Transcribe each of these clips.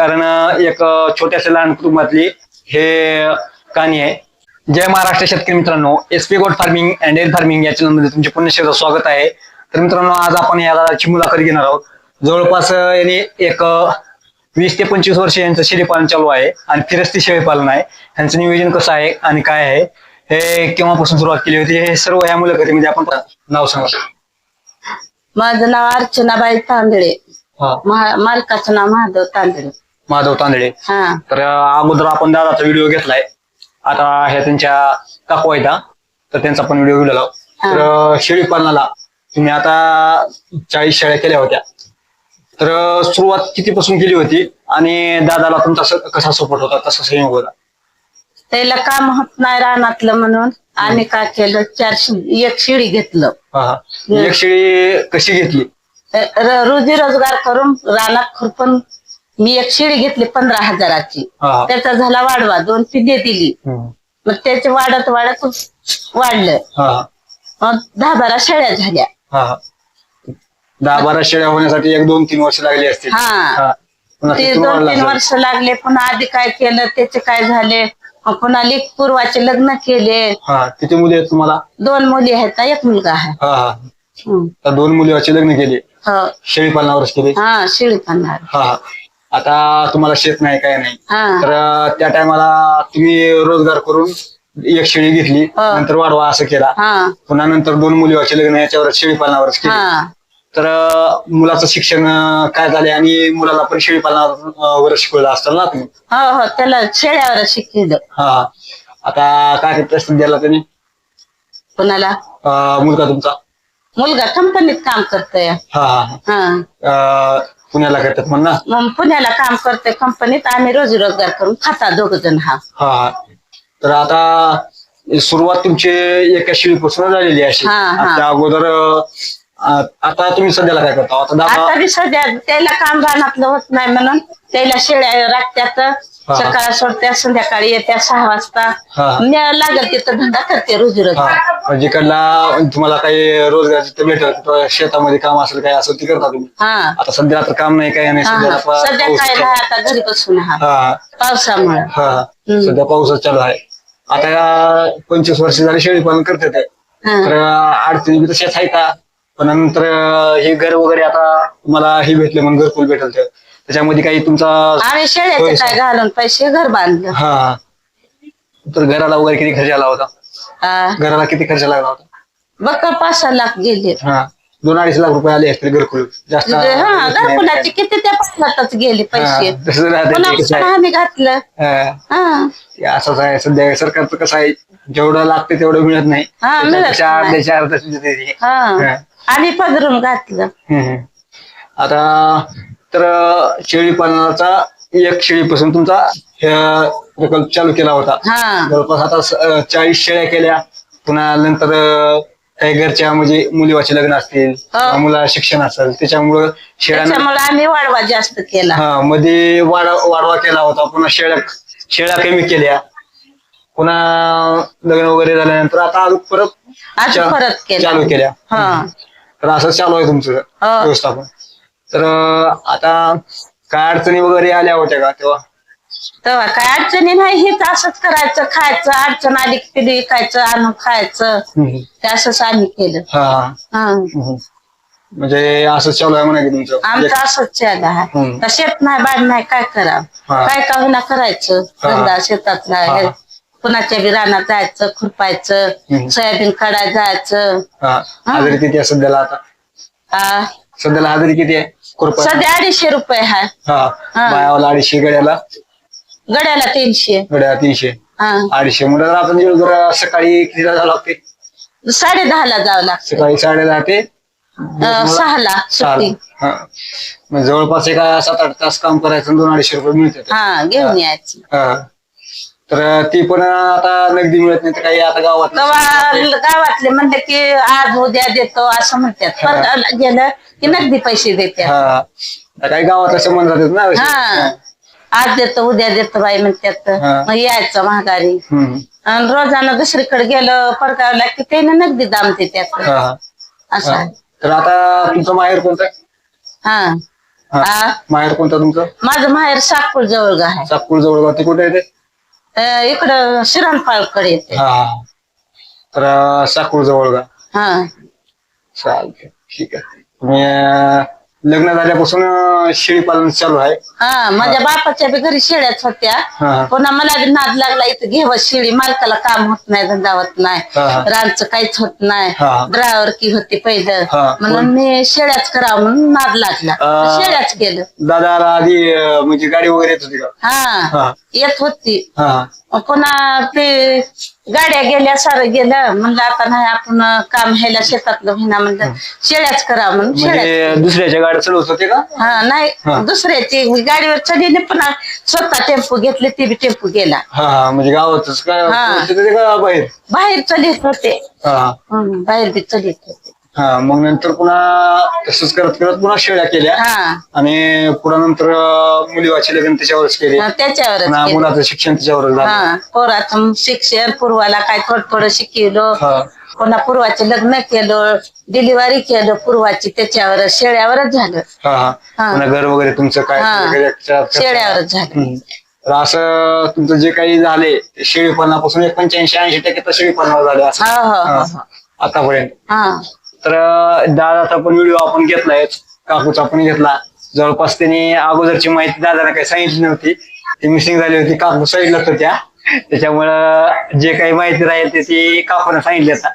कारण एक छोट्याशा लहान कुटुंबातली हे कहाणी आहे. जय महाराष्ट्र शेतकरी मित्रांनो S P goat farming and dairy farming या चॅनलमध्ये तुमचे पुन्हा शेवट स्वागत आहे. तर मित्रांनो आज आपण या दादाची मुलाखत घेणार आहोत. जवळपास यांनी एक वीस ते पंचवीस वर्ष यांचं शेळीपालन चालू आहे आणि फिरस्ती शेळीपालन आहे. यांचं नियोजन कसं आहे आणि काय आहे हे केव्हापासून सुरुवात केली होती हे सर्व या मुलाखतीमध्ये आपण नाव सांगा. माझं नाव अर्चनाबाई तांदळे. मालकाचं नाव महादेव तांदळे. माधव तांदळे. हा. तर अगोदर आपण दादाचा व्हिडिओ घेतलाय. आता ह्या त्यांच्या काकू आहेत हा. तर त्यांचा पण व्हिडिओ गेलेला तर शेळी पालनाला तुम्ही आता चाळीस शेळ्या केल्या होत्या. तर सुरुवात कितीपासून केली होती? आणि दादाला तुमचा स- कसा सपोर्ट होता? तसा संयोग होता? त्याला काम होत नाही रानातलं म्हणून आम्ही काय केलं? चार शि- एक शिडी घेतलं. हा हा. एक शेळी कशी घेतली? र- रोजी रोजगार करून रानात खुरपून मी एक शिडी घेतली पंधरा हजाराची. हा. त्याचा झाला वाढवा दोन पिढे दिली. हम्म. मग त्याचे वाढत वाढत वाढलं. हा. मग दहा बारा शेळ्या झाल्या. हा. हा दहा बारा शेळ्या होण्यासाठी एक दोन तीन वर्ष लागली असतील. हा. हा. पुन्हा ते दोन तीन. वर्ष लागले पुन्हा आधी काय केलं त्याचे काय झाले? मग पुन्हा लेख पूर्वाचे लग्न केले. हा. किती मुली आहेत तुम्हाला? दोन मुली आहेत ना एक मुलगा आहे. हा हा. हम्म. तर दोन मुलीचे लग्न केले. हो. शेळी पालनावरच केले हा शिळी पाहणार हा हा. आता तुम्हाला शेत नाही काय नाही. हा. तर अं, त्या टायमाला तुम्ही रोजगार करून एक शेळी घेतली हा. नंतर वाढवा असं केला. हा. पुन्हा नंतर दोन मुली व्हायचे लग्न याच्यावर शेळी पालनावरच केले. हा. तर अं, मुलाचं शिक्षण अं, काय झाले आणि मुलाला पण शेळी पालनावर शिकवलं असतं ना तुम्ही? हो हो त्याला शेळ्यावर शिकलं हा हा. आता काय प्रश्न द्याला त्याने? कुणाला? मुलगा तुमचा? मुलगा कंपनीत काम करतोय. हा हा. हा. अं, पुण्याला करतात म्हण ना मग पुण्याला काम करतोय कंपनीत आम्ही रोजी रोजगार करून खाता दोघ जण हा. हा. तर आता सुरुवात तुमची एका शिळीपासून झालेली अशी. हा, हा. आता अगोदर अं, आता तुम्ही सध्याला काय करता? आता आता दादा बी सध्या त्याला काम रानातलं होत नाही म्हणून त्याला शेळ्या राखत्यात. सकाळ सोडत्या संध्याकाळी येत्या सहा वाजता. हा. मी लागेल तिथं धंदा करते रोजी रोज हा जिकडला तुम्हाला काही रोजगार तिथं शेतामध्ये काम असेल काय असेल ते करता तुम्ही. हा. आता सध्या तर काम नाही काय नाही. हा, सध्या हा. आता सध्या पाऊस काय चालू. नाही आहे. आता घरी बसून हा. हा. पावसामुळे. हा. हम्म. सध्या पाऊसच चालू आहे. आता या पंचवीस वर्ष झाली शेळी पालन करते ते. तर अडचणी बी तशाच आहे का? पण नंतर हे घर वगैरे आता तुम्हाला हे भेटले म्हणून घरकुल भेटेल ते. त्याच्यामध्ये काही तुमचा आम्ही शेळ्याचे होय, काय घालून पैसे घर बांधलं. हा. तर घराला वगैरे किती खर्च आला होता? हा. घराला किती खर्च लागला होता? बघ पाच सहा लाख गेले. हा. दोन अडीच लाख रुपये आले असतील घरकुल. जास्त हा घरकुलाचे किती त्या पाच गेले पैसे. हा, तसं राहते पुन्हा ते कसं आहे. पुन्हा आम्ही घातलं. हा. हा. ते असंच आहे सध्या सरकारचं कसं आहे जेवढं लागते तेवढं मिळत नाही. हा, मिळत चार देते ते. हा. हा. आम्ही पदरून घातलं. हम्म. आता तर शेळी पालनाचा एक शेळीपासून तुमचा हे प्रकल्प चालू केला होता. हा. जवळपास आता स- अं, चाळीस शेळ्या केल्या. पुन्हा नंतर अं, काही घरच्या म्हणजे मुलीवाचे लग्न असतील किंवा मुला शिक्षण असेल त्याच्यामुळं शेळ्या त्याच्यामुळे आम्ही वाढवा जास्त केला. हा मध्ये वाढ वाढवा केला होता. पुन्हा शेळ्या शेळ्या कमी केल्या. पुन्हा लग्न वगैरे झाल्यानंतर आता अजून परत चा- परत केला. चालू केल्या. हा. तर असं चालू आहे तुमचं हो. व्यवस्थापन. तर आता काय अडचणी वगैरे आल्या होत्या का तेव्हा? तेव्हा काय अडचणी नाही हेच असंच करायचं खायचं अडचण आली की विकायचं आणून खायचं. ते असंच आम्ही केलं. हा. हा. हम्म. म्हणजे असं चालू आहे म्हणा की तुमचं? आमचं असंच चाल आहे. हम्म. तर शेत नाही बाग नाही काय करावं? हा. काय का होईना करायचं. हा. धंदा शेतातला हा. कुणाच्या बी रानात जायचं खुरपायचं. सोयाबीन काढायला जायचं. हा. हजेरी किती आहे सध्याला आता? आ, सध्याला हजेरी किती आहे? सध्या अडीचशे रुपये आहे हा हा. अडीचशे गड्याला? गड्याला तीनशे. गड्या तीनशे. हा. अडीचशे जर आपण जेवढं जरा सकाळी कितीला जावं लागते? साडे दहाला जावं लागतं. सकाळी साडे दहा ते? अं, सहाला सहाला. सुट्टी. हा. मग जवळपास एका सात आठ तास काम करायचं आणि दोन अडीचशे रुपये मिळतात. हा घेऊन यायची. हा. तर ती पण आता नगदी मिळत नाही तर काही आता गावात गवा- गावातले म्हणले की आज उद्या देतो असं म्हणतात. गेलं की नगदी पैसे हा. आता काही गावात संबंध राहतात ना. असे. हा. आज देतो उद्या देतो बाई म्हणतात हा. मग यायचं महागारी. हम्म. आणि रोजानं दुसरीकडे गेलं परगावला की त्याने नगदी दाम देतात हा, हा. असं. आहे तर आता तुमचं माहेर कोणतं? आहे? हा. हा. माहेर कोणतं तुमचं? माझं माहेर साकूळ जवळ आहे. सातपूर जवळ ते कुठे येते अं, इकडं शिरणपाळकडे येते. हा. हा. तर साकूर जवळ का हा. चालते ठीक आहे. अं, लग्न झाल्यापासून अं, शेळी पालन चालू आहे. हा माझ्या बापाच्या बी घरी शेळ्याच होत्या. पुन्हा मला बी नाद लागला इथं घेव शेळी मालकाला काम होत नाही धंदा होत नाही. हा, हा. रानचं काहीच होत नाही. हा. ड्रायव्हर की होती पहिलं. हा. म्हणून मी शेळ्याच करावं म्हणून नाद लागला. शेळ्याच केलं. दादाला आधी अं, म्हणजे गाडी वगैरे येत होती का? हा. हा. येत होती. हा. पुन्हा ते गाड्या गेल्या सारं गेलं. म्हणलं आता नाही आपण काम ह्याला शेतातलं होईना म्हणलं शेळ्याच करावं म्हणून म्हणजे दुसऱ्याच्या गाड्या चालवत होते का? हा नाही. दुसऱ्याची गाडीवर चढीने पुन्हा स्वतः टेम्पो घेतले ते बी टेम्पो गेला. हा हा म्हणजे गावातच का? हा. तिथे का बाहेर? बाहेर चलित होते. हा. हम्म, बाहेर बी चलित होते. हा मग नंतर पुन्हा तसंच करत करत पुन्हा शेळ्या केल्या. हा. आणि पुन्हा नंतर अं, मुलीवाचे लग्न त्याच्यावरच केले. हा, त्याच्यावरच पुन्हा केलं. मुलाचं शिक्षण त्याच्यावरच झालं. हा शिक्षण पूर्वाला काय थोडं थोडं शिकवलं हा. पुन्हा पूर्वाचे लग्न केलं डिलिव्हरी केलं पूर्वाची त्याच्यावर शेळ्यावरच झालं. हा हा. हा. पुन्हा घर वगैरे तुमचं काय हा. वगैरे शेळ्यावरच झालं. हम्म. तर असं तुमचं जे काही झाले ते शेळीपालनापासून एक पंच्याऐंशी ऐंशी टक्के तर शेळीपालनावर झाले असं. हा हा हा. हा आतापर्यंत. हा. तर दादाचा पण व्हिडिओ आपण घेतलाय काकूचा पण घेतला. जवळपास त्यांनी अगोदरची माहिती दादाला काही सांगितली नव्हती. ती मिसिंग झाली होती. काकू साईडलाच होत्या. त्याच्यामुळं जे काही माहिती राहील ते ती काकूने सांगितली आता.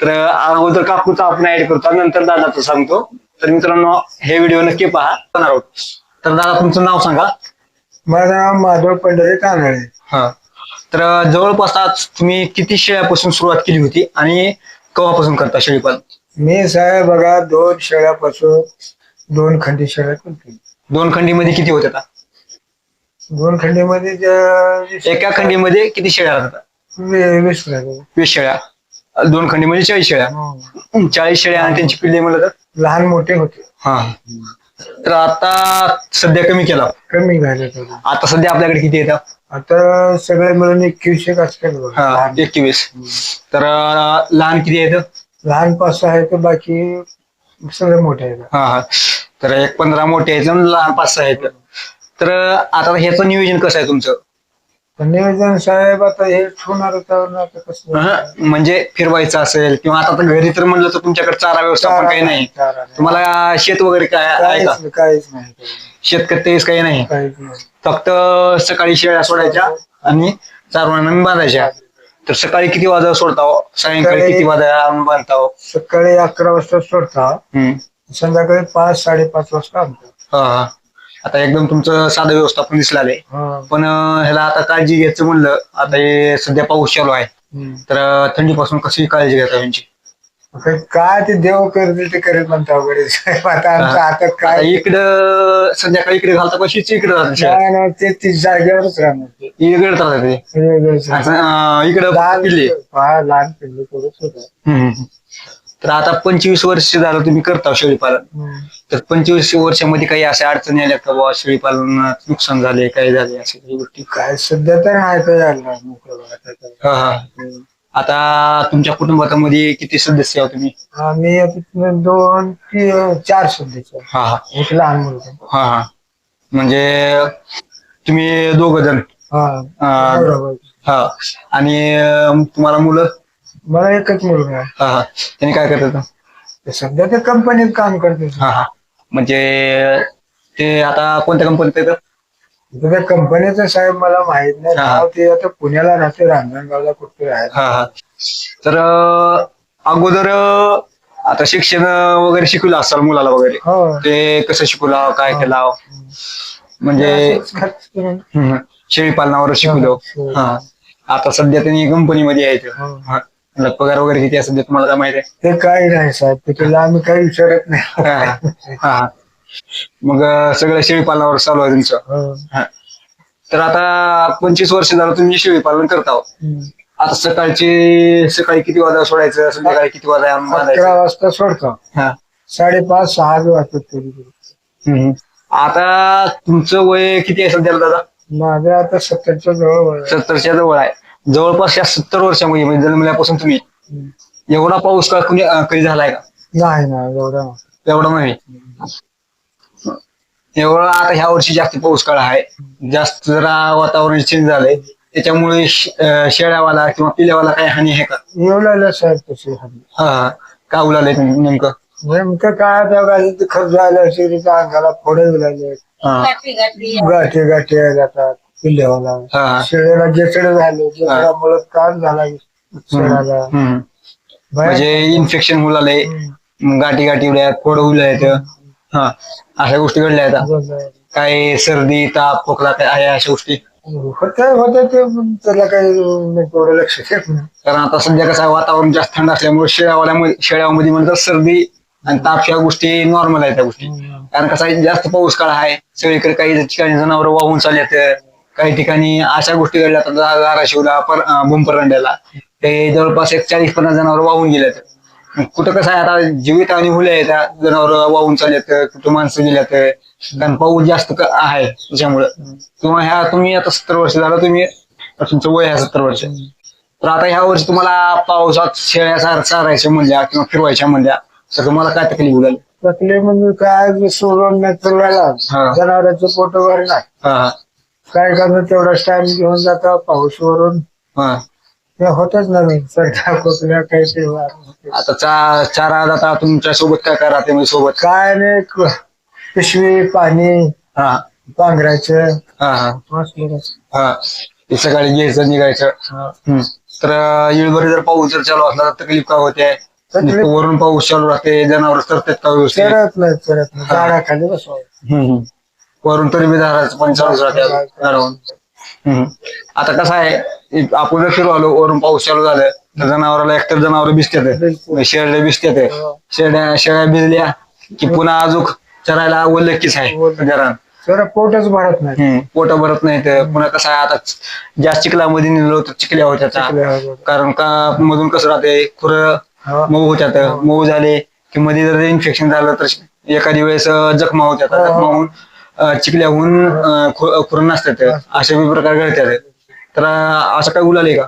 तर अगोदर काकूचा आपण ऍड करतो नंतर दादाचं सांगतो. तर मित्रांनो हे व्हिडिओ नक्की पहा. आहोत. तर दादा तुमचं नाव सांगा. माझं नाव माधव पंढरे कानडे हा. तर जवळपास आज तुम्ही किती शेळ्यापासून सुरुवात केली होती आणि केव्हापासून करता शेळीपालन मी साहेब बघा दोन शेळ्यापासून दोन खंडी शेळ्या करतो दोन खंडीमध्ये किती होत्या आता? दोन खंडीमध्ये ज्या- एका खंडीमध्ये किती शेळ्या राहतात वी- वीस. वीस शेळ्या. दोन खंडीमध्ये चाळीस शेळ्या. हो. चाळीस शेळ्या आणि त्यांची पिल्ले म्हणलं तर? लहान मोठे होते. हा. तर आता सध्या कमी केला. कमी झाले थोडे आता सध्या आपल्याकडे किती येतात आता सगळे मिळून बघा. हा लहान- एकवीस तर अं, लहान किती येतं? लहान पाच सहा आहे तर बाकी सगळे मोठे आहेत. हा हा. तर एक पंधरा मोठे आहेत आणि लहान पाच सहा आहेत. तर आता ह्याचं नियोजन कसं आहे तुमचं? पण नियोजन साहेब आता हे ठेवणार होतं ना आता कसं? अहं, म्हणजे फिरवायचं असेल किंवा आता तर घरी तर म्हणलं तर तुमच्याकडे चारा व्यवस्थापन काही नाही. चारा नाही. तुम्हाला शेत वगैरे काय आहे का? काहीच काहीच नाही. शेतकरी काही नाही. काहीच नाही. फक्त सकाळी शेळ्या सोडायच्या आणि चारवणानं बांधायच्या. तर सकाळी किती वाजता सोडता हो? सायंकाळी सकाळी- किती वाजता बांधता हो? सकाळी अकरा वाजता सोडता हम्म. संध्याकाळी पाच साडेपाच वाजता आणतो हा, हा. आता एकदम तुमचं साधं व्यवस्थापन दिसलं आलंय हा. पण अं, ह्याला आता काळजी घ्यायचं म्हणलं आता हे सध्या पाऊस चालू आहे हम्म. तर अं, थंडीपासून कशी काळजी घेता यांची आता काय ते देव करतील ते करेल म्हणता वगैरे आता आमचं आता आता काय इकडं संध्याकाळी इकडे घालता इकडे शेळ्या. नाही ना, ते ती जागेवरच राहणार ते. इकडे राहतात ते वेगळंच असं, राहणार. अं, इकडं लहान पिल्ले हा लहान पिल्ले थोडंच होतं. हम्म. तर आता पंचवीस वर्ष झालं तुम्ही करता शेळीपालन हम्म. तर पंचवीस वर्षामध्ये काही अशा अडचणी आल्या का बाबा शेळीपालनात नुकसान झाले काय झाले असे काही गोष्टी काय सध्या तर आहे तर यायला मोकळं बघा. हा. आता तुमच्या कुटुंबामध्ये किती सदस्य आहोत तुम्ही? आम्ही दोन ती- चार सध्याचे हा हा. एक लहान मुलगा. हा हा. म्हणजे तुम्ही दोघ जण? हा. हा. बरोबर. हा. आणि अं, तुम्हाला मुलं? मला एकच मुलगा आहे. हा हा. त्यांनी काय करतात? ते सध्या ते कंपनीत काम करते हा हा. म्हणजे ते आता कोणत्या कंपनीत येतं इथं त्या कंपनीचं साहेब मला माहीत नाही हा. नाव ते आता पुण्याला राहते रांजणगावला कुठे राहते हा हा तर अं, अगोदर अं, आता शिक्षण वगैरे शिकवलं असाल मुलाला वगैरे हो ते कसं शिकवलं काय केलं म्हणजे असंच खर्च करून. हम्म, शेळीपालनावर शिकवलं हो. हा आता सध्या त्यांनी कंपनीमध्ये आहे ते. हो. हा. पगार वगैरे किती आहे सध्या तुम्हाला काय माहिती आहे ते काही नाही साहेब ते तुला आम्ही काही विचारत नाही हा, हा. हा. मग अं, सगळं शेळीपालनावर चालू आहे तुमचं हो. तर आता पंचवीस वर्ष झालं तुम्ही शेळीपालन करता आहोत. आता सकाळची सकाळी किती वाजता सोडायचं संध्याकाळी किती वाजता अकरा बांधायचं वाजता सोडतो हा. साडेपाच सहा वाजतात तरी हम्म. आता तुमचं वय किती आहे सध्याला दादा माझं आता सत्तरच्या जवळ वय आहे. सत्तरच्या जवळ आहे जवळपास या सत्तर वर्षामध्ये म्हणजे जन्मल्यापासून तुम्ही हम्म. एवढा पाऊस का कुणी अं, कधी झालाय का नाही ना एवढा नाही. एवढा नाही एवढं आता ह्या वर्षी जास्त पाऊस काळ आहे. जास्त जरा वातावरण चेंज झालंय. त्याच्यामुळे श- अं, शेळ्यावाला किंवा पिल्यावाला काही हानी आहे का? येऊ लागलं साहेब तसे हल्ली. हा का उलाले नेमकं? नेमकं काय आता गाडीचं खर्च झालं शेरीच्या अंगाला फोडे लागले हा. गाठी गाठी. गाठी गाठी जातात किल्ल्यावाला हा. शेळ्याला जेचड झाले जेचडामुळे कान झाला शेळ्याला. हम्म. म्हणजे इन्फेक्शन उलाले हम्म. गाठी गाठी उड्यात फोड उलायत हा अशा गोष्टी घडल्या आहेत काय सर्दी ताप खोकला काय आहे अशा गोष्टी? होत होत ते पण त्याला काही तेवढं लक्ष देत नाही. कारण आता सध्या कसं आहे वातावरण जास्त थंड असल्यामुळे शेळ्यावाल्यामध्ये शेळ्यामध्ये म्हणतात सर्दी आणि ताप ह्या गोष्टी नॉर्मल आहेत त्या गोष्टी. कारण कसं आहे जास्त पाऊस काळ आहे सगळीकडे काही ठिकाणी जनावर वाहून चालल्यात काही ठिकाणी अशा गोष्टी घडल्या आता धाराशिवला पर ते जवळपास एक चाळीस पन्नास जनावर वाहून गेल्यात कुठं कसं आहे आता जीवित आणि मुले आहेत जनावर वाहून चालल्यात कुठं माणसं गेल्यात कारण पाऊस जास्त क- आहे त्याच्यामुळं. किंवा ह्या तुम्ही आता सत्तर वर्ष झालं तुम्ही तुमचं वय आहे सत्तर वर्ष. तर आता ह्या वर्षी तुम्हाला पावसात शेळ्या चार चारायच्या म्हणल्या किंवा फिरवायच्या म्हणल्या तर तुम्हाला काय तकलीफ होईल तकले म्हणजे काय सोडून हा. जनावरांचं पोट नाही. हा काय करणं तेवढा टाइम घेऊन जाता पाऊस वरून हा. होतच नाही सरकार खोकल्या काही ते. आता चा चारा आता तुमच्यासोबत काय काय राहते म्हणजे सोबत? काय नाही क- पिशवी पाणी हा. पांघरायचं. हा हा. मस्त हा. ते सकाळी घ्यायचं निघायचं. हम्म. तर येळभर जर पाऊस जर चालू असला तर तकलीफ काय होते? तकलीफ- वरून पाऊस चालू राहते जनावर तरतात का व्यवस्थित? चरत नाही चरत नाही. झाडाखाली बसवायचं हम्म, हम्म. वरून तरी बी झाडाचं पण चालूच राहते. आता कसं आहे आपण जर फिरवालो वरून पाऊस चालू झालं तर जनावराला एकतर जनावर भिजतात बिलकुल. शेरड्या भिजतात हो. शेळ्या भिजल्या की पुन्हा अजून चरायला ओलक्कीच आहे ओलं. जरा जरा पोटच भरत नाही पोट भरत नाही तर पुन्हा कसं आहे आता जास्त चिखलामध्ये निघलो तर चिखल्या होत्या चिखल्या. कारण का मधून कसं राहते खुर हा. मऊ होत्यात मऊ झाले की मध्ये जर इन्फेक्शन झालं तर एखादी वेळेस जखमा होत्यात हा. जखमा होऊन चिखल्याहून अं, खु- खुर नसतात असे बी प्रकार घडतात. तर असं काय उलाले का?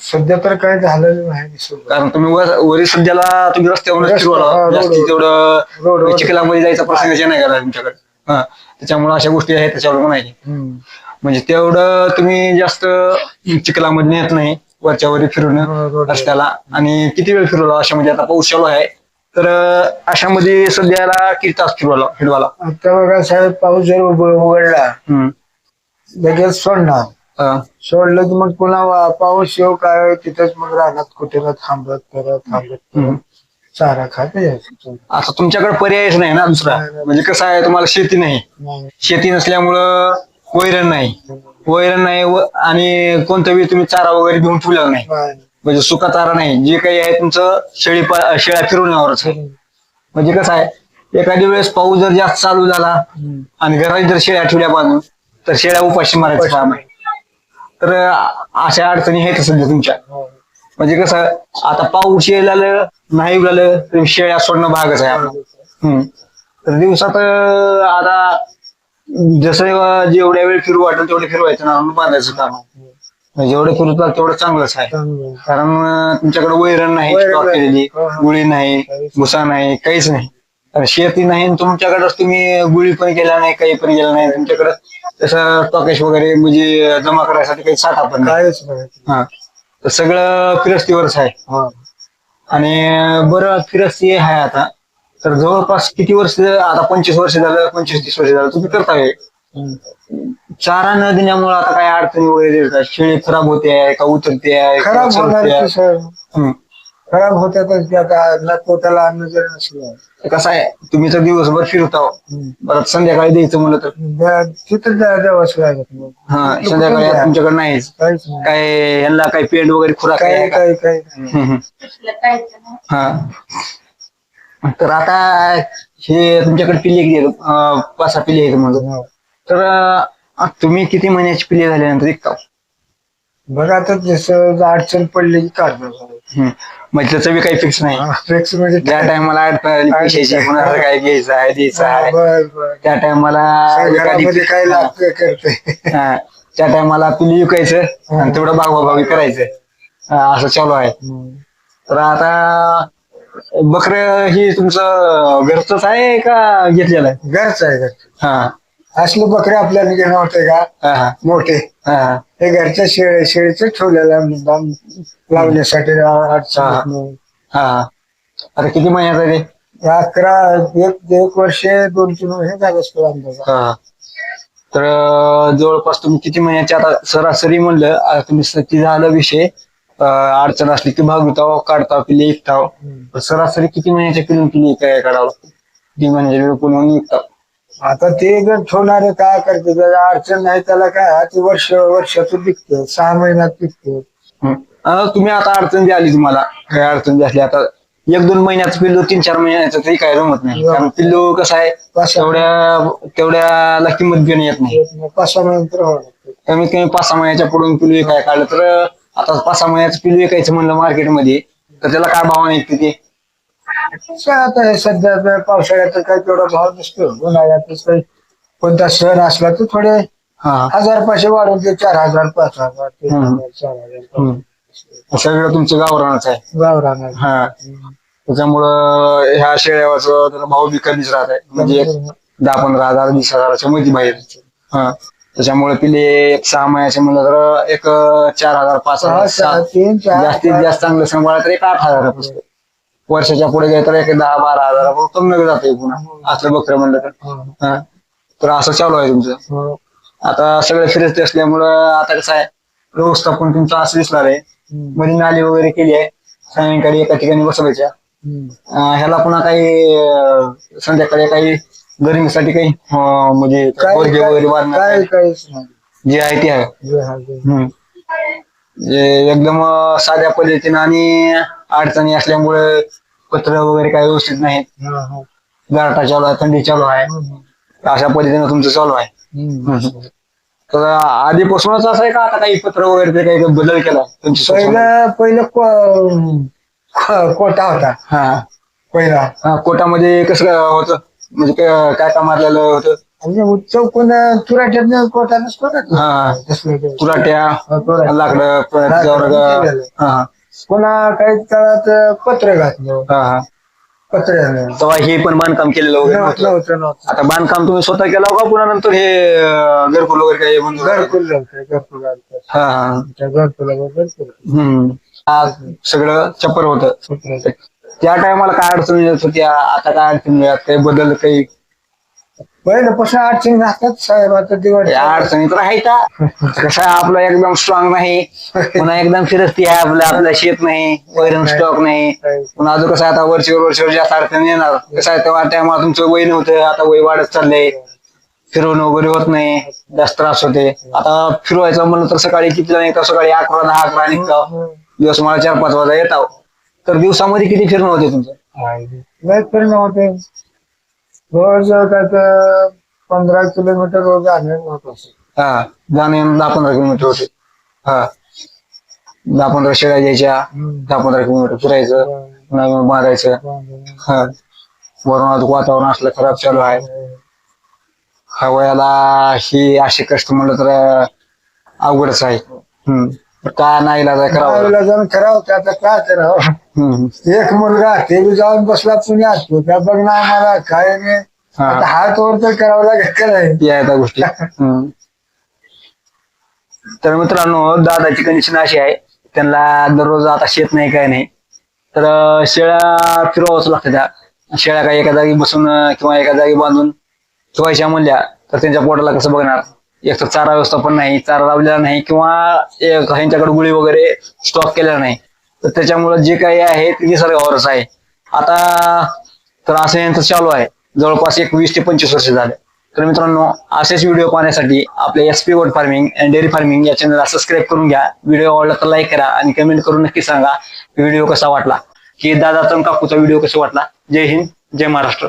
सध्या तर काय झालेलं नाही. कारण तुम्ही वर- सध्याला तुम्ही रस्त्यावरून रस्ता- फिरवला जास्ती. तेवढं चिखलामध्ये जायचा प्रसंग नाही का तुमच्याकडे? हा. त्याच्यामुळे अशा गोष्टी आहेत त्याच्यावर पण आहे. हम्म. म्हणजे तेवढं तुम्ही जास्त चिखलामध्ये नेत नाही वरच्या वरी फिरून. रस्त्याला. आणि किती वेळ फिरवला? अशा म्हणजे आता पाऊस चालू आहे. तर अशामध्ये सध्याला किती तास फिरवला फिरवाला आता बघा साहेब पाऊस जर उघ- उघडला हम्म. लगेच सोडणार हा. सोडलं की मग पुन्हा पाऊस येऊ काय तिथंच मग राहणार कुठे ना थांबत करत थांबत हम्म. चारा खात यायचं आता तुमच्याकडे पर्यायच नाही ना दुसरा. म्हणजे कसं आहे तुम्हाला शेती नाही नाही. शेती नसल्यामुळं वैरण नाही वैरण नाही व- आणि कोणतं बी तुम्ही चारा वगैरे घेऊन ठेवलेला नाही नाही. म्हणजे सुका चारा नाही जे काही आहे तुमचं शेळी शेळ्या फिरवण्यावरच आहे. म्हणजे कसं आहे एखादी वेळेस पाऊस जर जास्त चालू झाला. आणि घरात जर शेळ्या ठेवल्या बांधून तर शेळ्या उपाशी मारायचं काम आहे तर अशा अडचणी आहेत सध्या तुमच्या हो. म्हणजे कसं आता पाऊस यायला नाही उडालं तर शेळ्या सोडणं भागच आहे आपला. तर दिवसात आता जसं जेवढ्या वेळ फिरू वाटेल तेवढे फिरवायचं ना बांधायचं काम आहे. जेवढं फिरवतात तेवढं चांगलंच आहे चांगलं. कारण अं, तुमच्याकडे वैरण नाही वैरण स्टॉक नाही. केलेली हो, हो. गुळी नाही भुसा नाही काहीच नाही शेती नाही आणि तुमच्याकडेच तुम्ही गुळी पण केला नाही काही पण केलं नाही तुमच्याकडे तसं स्टॉकेश वगैरे म्हणजे जमा करायसाठी काही साठा पण नाही हा तर सगळं फिरस्तीवरच आहे हा. आणि बरं फिरस्ती आहे आता तर जवळपास किती वर्ष आता पंचवीस वर्ष झालं पंचवीस तीस वर्ष झालं तुम्ही करताय. चारा न दिल्यामुळे आता काय अडचणी वगैरे येतात शेळी खराब होते आहे का उतरते आहे का खराब होणार आहे? की सर हम्म. खराब होत्यातच की आता ना पोटाला अन्न जर नसलं तर कसं आहे तुम्ही तर दिवसभर फिरताव परत संध्याकाळी द्यायचं म्हणलं तर द्या- तिथं द्या- द्यावंच लागत मग. हा संध्याकाळी? आता तुमच्याकडे नाहीच काहीच नाही काय यांना काही पेंट वगैरे खुराक आहे काही का? काही काही नाही. हम्म, हम्म. तसलं काहीच नाही. हा तर आता हे तुमच्याकडे पिल्ले किती आहेत अं, पाच सहा पिल्ले आहेत म्हणलं हो. तर अं, तुम्ही किती महिन्याची पिल्ले झाल्यानंतर विकता बघा आता जसं अडचण पडली की काढणार हम्म. म्हणजे त्याचं बी काही फिक्स नाही. फिक्स म्हणजे ज्या टायमाला अडचण आली पैशाची कुणाला काय घ्यायचं आहे द्यायचं आहे. बर बर. त्या टायमाला घरामध्ये काय लागतं करते त्या टायमाला पिल्ली विकायचं आणि तेवढं भागवाभावी करायचं. हा, असं चालू आहे. तर आता बकर ही तुमचं घरचंच आहे का घेतलेलं आहे? घरच आहे हा. असले बकरे आपल्याला घेणं होते का? हा हा. मोठे. हा हा. हे घरच्या शेळे शेळीच ठेवलेलं आहे लावण्यासाठी अडचण हा. नाही. हा हा. आता किती महिन्याचं आहे ते? अकरा एक एक वर्ष दोन तीन वर्ष झालं असतं अंदाजा. हा. तर अं, जवळपास तुम्ही किती महिन्याचे आता सरासरी म्हणलं आता तुम्ही सती झालं विषय अं, अडचण असली की भागवताव काढताव पिल्ले विकताव. सरासरी किती महिन्याच्या पिल्लून पिल्ली काय काढावं लागतं किती महिन्याच्या पुन्हा विकताव आता ते जर ठेवणारे काय करते त्याला अडचण नाही त्याला काय ते वर्ष वर्षातून पिकते सहा महिन्यात पिकते तुम्ही आता अडचण जी आली तुम्हाला. काय अडचण जी असली आता एक दोन महिन्याचं पिल्लू तीन चार महिन्याचं तरी काय जमत नाही. कारण पिल्लू कसं आहे तेवढ्या तेवढ्याला किंमत घेऊन येत नाही. पाच सहा महिन्यानंतर व्हावं लागतं कमीत कमी पाच सहा महिन्याच्या पुढून पिलू विकाय काढलं तर आता पाच सहा महिन्याचं पिलू विकायचं म्हणलं मार्केटमध्ये तर त्याला काय भाव निघते ते. आता सध्या पावसाळ्यात तर काही तेवढा भाव नसतो. उन्हाळ्यातच काही कोणता सण असला तर थोडे हा. हजार पाचशे वाढून ते चार हजार पाच हजार तीन हम्म. हजार चार हजार हम्म. सगळं तुमचं गावरानच आहे. गावरान हा. त्याच्यामुळं ह्या शेळ्यावरचं त्याला भाव बी कमीच राहत आहे म्हणजे एक दहा पंधरा हजार वीस हजाराच्या मध्ये बाहेर. हा. त्याच्यामुळे पिले एक सहा महिन्याचे म्हणलं तर एक चार हजार पाच सहा हजार सहा. तीन चार जास्तीत जास्त चांगलं सांभाळा तर एक आठ हजार वर्षाच्या पुढे गेलं तर एक दहा बारा हजार कमी जाते पुन्हा. असलं बकरं म्हणलं तर. हं. तर असं चालू आहे तुमचं. हो. आता सगळं फिरत असल्यामुळं आता कसं आहे व्यवस्थापन तुमचं असं दिसणार आहे. मध्ये नाली वगैरे केली आहे सायंकाळी एका ठिकाणी बसवायच्या. ह्याला पुन्हा काही संध्याकाळी काही गरमीसाठी काही म्हणजे वगैरे जे आहे ते आहे. जे आहे ते. हम्म. जे एकदम साध्या पद्धतीनं आणि अडचणी असल्यामुळे पत्र वगैरे काही व्यवस्थित नाहीत हा. गारठा चालू आहे थंडी चालू आहे. अशा पद्धतीनं तुमचं चालू आहे. तर आधीपासूनच असं आहे का आता काही पत्र वगैरे ते काही बदल केला तुमची? पहिलं पहिलं को- को- कोटा होता हा पहिला हा, कोटामध्ये कसं होतं म्हणजे काय काय काम मारलेलं होतं म्हणजे चौकून तुराट्यात कोटा नसतो का तो? हा. तुराट्या. लाकडं. हा. पुन्हा काही काळात पत्र घातलं हा. हा पत्र्यानं तेव्हा हे पण बांधकाम केलेलं वगैरे नव्हतं नव्हतं. नव्हतं नव्हतं. आता बांधकाम तुम्ही स्वतः केलं का पुन्हा नंतर हे अं, घरकुल वगैरे काही बंद घरकुल झालं घरकुल झालं हा. हा त्या घरकुल. हम्म. सगळं चप्पर होतं. त्या टायमाला काय अडचण येत होत्या आता काय अडचण येत? काही बदल काही पहिल्यापासून अडचणी राहतात साहेब आता दिवाळी. या अडचणी तर आहे का कसं आपलं एकदम स्ट्रॉंग नाही. पुन्हा एकदम फिरस्ती आहे आपलं आपलं शेत नाही वैरण स्टॉक नाही. पुन्हा अजून कसं आता वरचीवर वरचीवर जास्त अडचण येणार. कसं आहे तेव्हा त्यामुळे तुमचं वय नव्हतं आता वय वाढत चाललंय. फिरवणं वगैरे होत नाही. जास्त त्रास होते. आता फिरवायचं म्हणलं तर सकाळी कितीला निघतो सकाळी अकरा दहा अकरा निघतो दिवस मला चार पाच वाजता येतो तर दिवसामध्ये किती फिरणं होते तुमचं? लय परिणाम होते. रोज काय तर पंधरा किलोमीटर रोज आणणे होत असं हा जाणे दहा पंधरा किलोमीटर होते. हा. दहा पंधरा शेळ्या द्यायच्या दहा पंधरा किलोमीटर फिरायचं पुन्हा येऊन मारायचं हा वरून वातावरण असलं खराब चालू आहे. ह्या वयाला ही असे कष्ट म्हणलं तर अवघडच आहे. हम्म. काय नाही आहे करावं? जाऊन करावं ते आता काय करावं? हम्म. एक मुलगा ते बी जाऊन बसला पुण्यात तो त्या बघ ना आम्हाला काय नाही. हा. आता हात वर तर करावं लागेल काय या गोष्टी. हम्म. तर मित्रांनो दादाची कंडिशन अशी आहे. त्यांना दररोज आता शेत नाही काय नाही. तर अं, शेळ्या फिरवावंच लागतं त्या. शेळ्या काही एका जागी बसून अं, किंवा एका जागी बांधून ठेवायच्या म्हणल्या तर त्यांच्या पोटाला कसं बघणार? एक तर चारा व्यवस्थापन नाही चारा लावलेला नाही किंवा एक ह्यांच्याकडे गुळी वगैरे स्टॉक केलेला नाही. तर त्याच्यामुळे जे काही आहे ते निसर्गावरच आहे. आता तर असं यांचं चालू आहे. जवळपास एक वीस ते पंचवीस वर्ष झाले. तर मित्रांनो असेच व्हिडिओ पाहण्यासाठी आपले S P goat farming and dairy farming या चॅनलला सबस्क्राईब करून घ्या. व्हिडिओ आवडला तर लाईक करा आणि कमेंट करून नक्की सांगा व्हिडिओ कसा वाटला. की दादा तन काकूचा व्हिडिओ कसा वाटला? जय हिंद जय महाराष्ट्र.